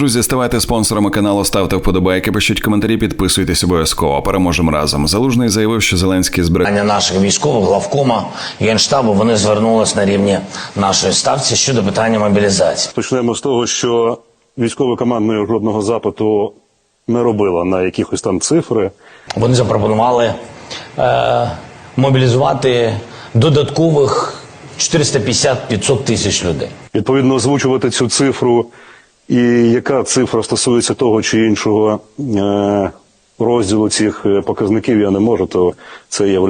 Друзі, ставайте спонсорами каналу, ставте вподобайки, пишіть коментарі, підписуйтесь обов'язково. Переможемо разом. Залужний заявив, що Зеленський збере. Питання наших військових, главкома, генштабу, вони звернулись на рівні нашої ставці щодо питання мобілізації. Почнемо з того, що військове командування жодного запиту не робило на якихось там цифри. Вони запропонували е, мобілізувати додаткових 450-500 тисяч людей. Відповідно, озвучувати цю цифру, і яка цифра стосується того чи іншого е, розділу цих е, показників, я не можу, то це є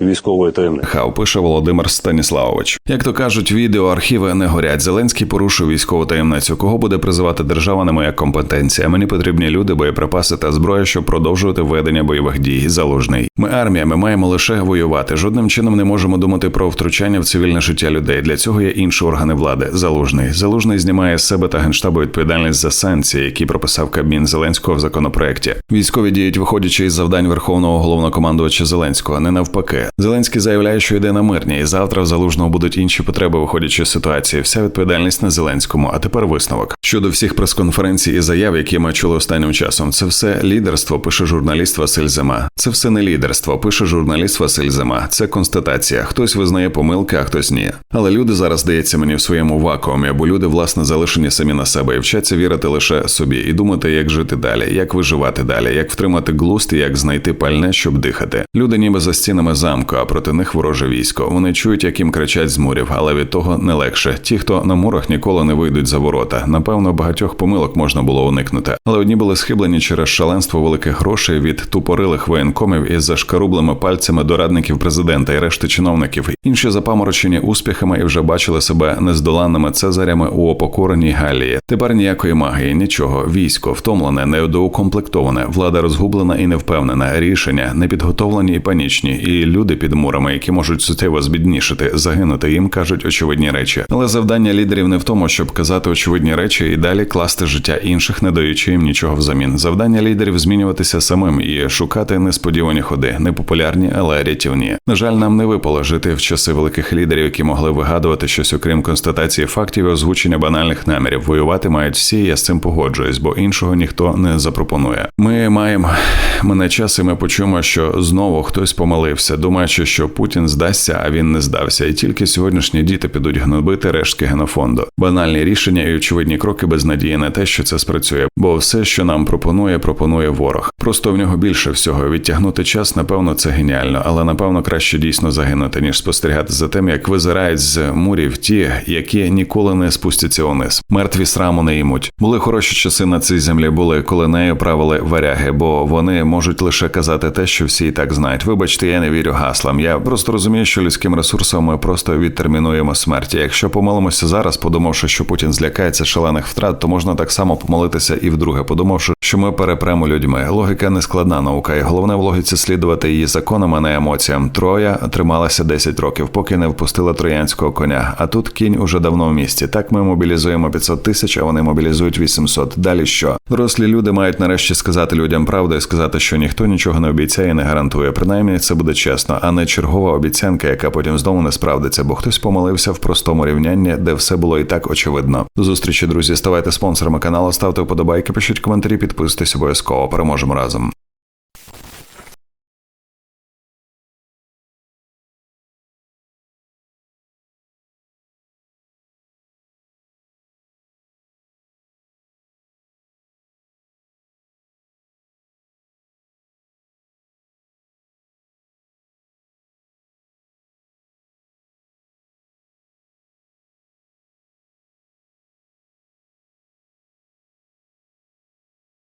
військовою таємницею. Хав пише Володимир Станіславович. Як то кажуть, відеоархіви не горять. Зеленський порушив військову таємницю. Кого буде призивати держава, не моя компетенція. Мені потрібні люди, боєприпаси та зброя, щоб продовжувати ведення бойових дій. Залужний. Ми армія, ми маємо лише воювати. Жодним чином не можемо думати про втручання в цивільне життя людей. Для цього є інші органи влади. Залужний. Залужний знімає з себе та генштабу відповідальність за санкції, які прописав Кабмін Зеленського в законопроекті. Військові діють, виходячи із завдань верховного головнокомандувача Зеленського, не навпаки. Зеленський заявляє, що йде на мирні, і завтра в залужного будуть інші потреби, виходячи з ситуації. Вся відповідальність на Зеленському. А тепер висновок щодо всіх прес-конференцій і заяв, які ми чули останнім часом. Це все лідерство. Пише журналіст Василь Зима. Це все не лідерство. Пише журналіст Василь Зима. Це констатація. Хтось визнає помилки, а хтось ні. Але люди зараз здається мені в своєму вакуумі, бо люди власне залишені самі на себе і вчаться вірити лише собі і думати, як жити далі, як виживати далі, як втримати глузд і як знайти пальне, щоб дихати. Люди ніби за стінами замку, а проти них вороже військо. Вони чують, як їм кричать з мурів, але від того не легше. Ті, хто на мурах ніколи не вийдуть за ворота. Напевно, багатьох помилок можна було уникнути. Але одні були схиблені через шаленство великих грошей від тупорилих воєнкомів із зашкарублими пальцями до радників президента і решти чиновників. Інші запаморочені успіхами і вже бачили себе нездоланними цезарями у опокореній Галії. Тепер ніякої магії, нічого. Військо втомлене, недоукомплектоване, влада розгублена і невпевнена. Рішення непідготовлені і панічні, і люди під мурами, які можуть суттєво збіднішити, загинути їм кажуть очевидні речі. Але завдання лідерів не в тому, щоб казати очевидні речі і далі класти життя інших, не даючи їм нічого взамін. Завдання лідерів змінюватися самим і шукати несподівані ходи, непопулярні, але рятівні. На жаль, нам не випало жити в часи великих лідерів, які могли вигадувати щось, окрім констатації фактів і озвучення банальних намірів. Воювати мають всі. Я з цим погоджуюсь, бо іншого ніхто не запропонує. Ми маємо мене час, і ми почуємо, що знову хтось помилився, думаючи, що Путін здасться, а він не здався. І тільки сьогоднішні діти підуть гнобити рештки генофонду. Банальні рішення і очевидні кроки без надії на те, що це спрацює. Бо все, що нам пропонує, пропонує ворог. Просто в нього більше всього. Відтягнути час, напевно, це геніально, але напевно краще дійсно загинути, ніж спостерігати за тим, як визирають з мурів ті, які ніколи не спустяться униз. Мертві сраму не ймуть. Були хороші часи на цій землі, були коли нею правили варяги, бо вони можуть лише казати те, що всі і так знають. Вибачте, я не вірю гаслам. Я просто розумію, що людським ресурсом ми просто відтермінуємо смерті. Якщо помилимося зараз, подумавши, що Путін злякається шалених втрат, то можна так само помолитися і вдруге, подумавши, що ми перепремо людьми. Логіка не складна наука, і головне в логіці слідувати її законам, а не емоціям. Троя трималася 10 років, поки не впустила троянського коня. А тут кінь уже давно в місті. Так ми мобілізуємо 500 тисяч, а вони мобілізують 800. Далі що? Дорослі люди мають нарешті сказати людям правду і сказати, що ніхто нічого не обіцяє і не гарантує. Принаймні це буде чесно, а не чергова обіцянка, яка потім знову не справдиться, бо хтось помилився в простому рівнянні, де все було і так очевидно. До зустрічі, друзі. Ставайте спонсорами каналу, ставте вподобайки, пишіть коментарі, підписуйтесь обов'язково. Переможемо разом.